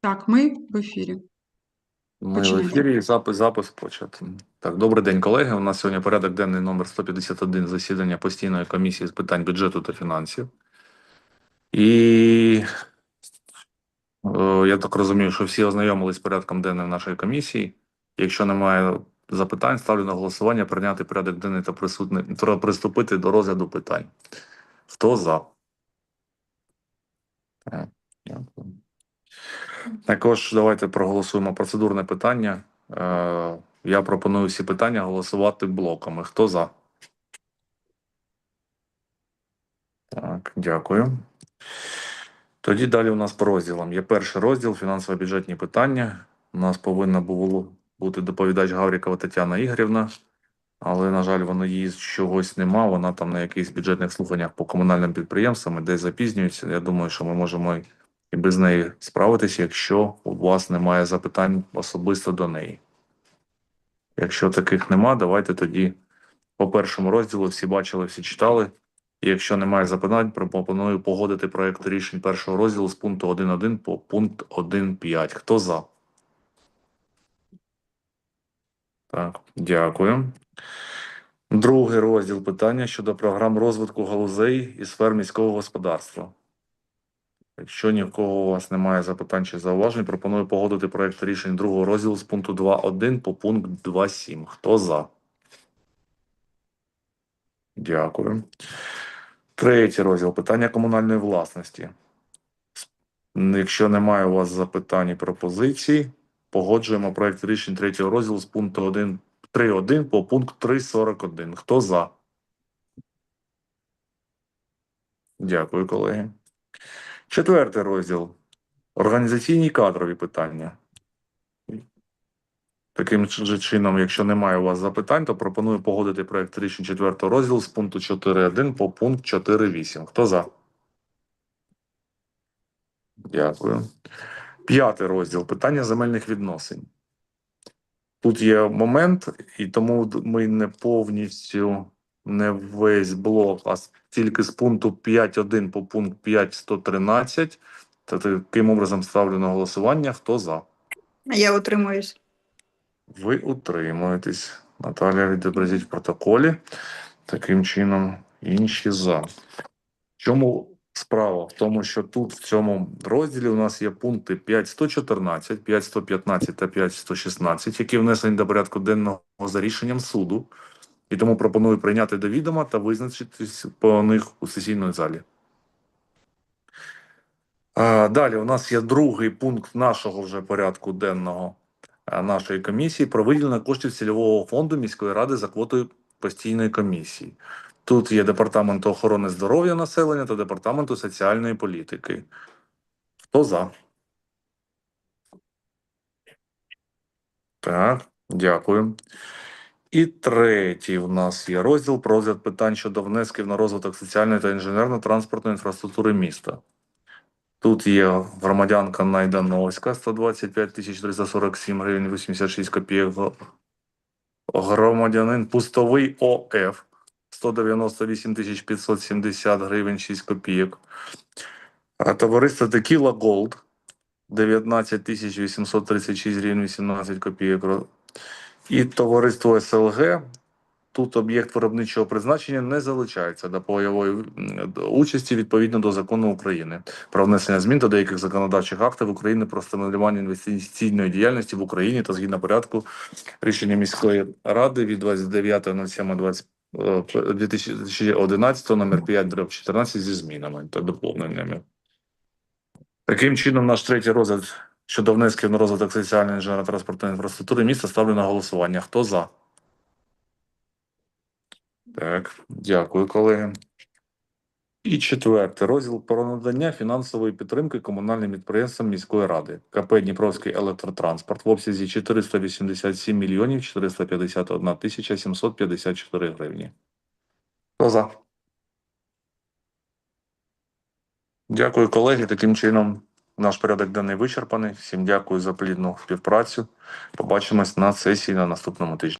Так, ми в ефірі. Ми в ефірі запис, запис почати. Так, добрий день, колеги. У нас сьогодні порядок денний номер 151 засідання постійної комісії з питань бюджету та фінансів. І е, я так розумію, що всі ознайомились з порядком денним нашої комісії. Якщо немає запитань, ставлю на голосування прийняти порядок денний та присутни... та приступити до розгляду питань. Хто за? Так, дякую. Також давайте проголосуємо процедурне питання. Е, Я пропоную всі питання голосувати блоками. Хто за? Так, дякую. Тоді далі у нас по розділам. Є перший розділ фінансово-бюджетні питання. У нас повинна було бути доповідач Гаврікова Тетяна Ігорівна, але, на жаль, вона її чогось нема. Вона там на якихось бюджетних слуханнях по комунальним підприємствам десь запізнюється. Я думаю, що ми можемо і без неї справитися, якщо у вас немає запитань особисто до неї. Якщо таких нема, давайте тоді по першому розділу всі бачили, всі читали. І якщо немає запитань, пропоную погодити проект рішень першого розділу з пункту 1.1 по пункт 1.5. Хто за? Так, дякую. Другий розділ питання щодо програм розвитку галузей і сфер міського господарства. Якщо ні в кого у вас немає запитань чи зауважень, пропоную погодити проект рішень другого розділу з пункту 2.1 по пункт 2.7. Хто за? Дякую. Третій розділ питання комунальної власності. Якщо немає у вас запитань і пропозицій, погоджуємо проект рішень третього розділу з пункту 1 3.1 по пункт 3.41. Хто за? Дякую, колеги. Четвертий розділ. Організаційні кадрові питання. Таким же чином, якщо немає у вас запитань, то пропоную погодити проект рішень четвертого розділу з пункту 4.1 по пункт 4.8. Хто за? Дякую. П'ятий розділ. Питання земельних відносин. Тут є момент, і тому ми не повністю не весь блок, а тільки з пункту 5.1 по пункт 5.113. Та таким образом ставлю на голосування. Хто за? Я утримуюсь. Ви утримуєтесь. Наталя відобразіть в протоколі. Таким чином, інші за. Чому справа? В тому, що тут в цьому розділі у нас є пункти 5.114, 5.115 та 5.116, які внесені до порядку денного за рішенням суду. І тому пропоную прийняти до відома та визначитись по них у сесійній залі. Далі у нас є другий пункт нашого вже порядку денного е, нашої комісії про виділення коштів цільового фонду міської ради за квотою постійної комісії. Тут є департамент охорони здоров'я населення та департаменту соціальної політики. Хто за? Так, дякую. І третій у нас є розділ про розгляд питань щодо внесків на розвиток соціальної та інженерно-транспортної інфраструктури міста. Тут є громадянка Найдановська 125 тисяч 347 гривень 86 копійок. Громадянин Пустовий ОФ 198 570 гривень 6 копійок. Товариство Текіла Голд 19 836 гривень 18 копійок. І товариство СЛГ. Тут об'єкт виробничого призначення не залучається до бойової участі відповідно до закону України про внесення змін до деяких законодавчих актів України про стимулювання інвестиційної діяльності в Україні та згідно порядку рішення міської ради від 29.07.25 2011 номер 5 дроб 14 зі змінами та доповненнями. Таким чином, наш третій розгляд щодо внесків на розвиток соціальної інженерно-транспортної інфраструктури міста ставлю на голосування. Хто за? Так, дякую, колеги. І четвертий розділ про надання фінансової підтримки комунальним підприємствам міської ради КП Дніпровський електротранспорт в обсязі 487 мільйонів 451 тисяча 754 гривні. Хто за? Дякую, колеги. Таким чином наш порядок денний вичерпаний. Всім дякую за плідну співпрацю. Побачимось на сесії на наступному тижні.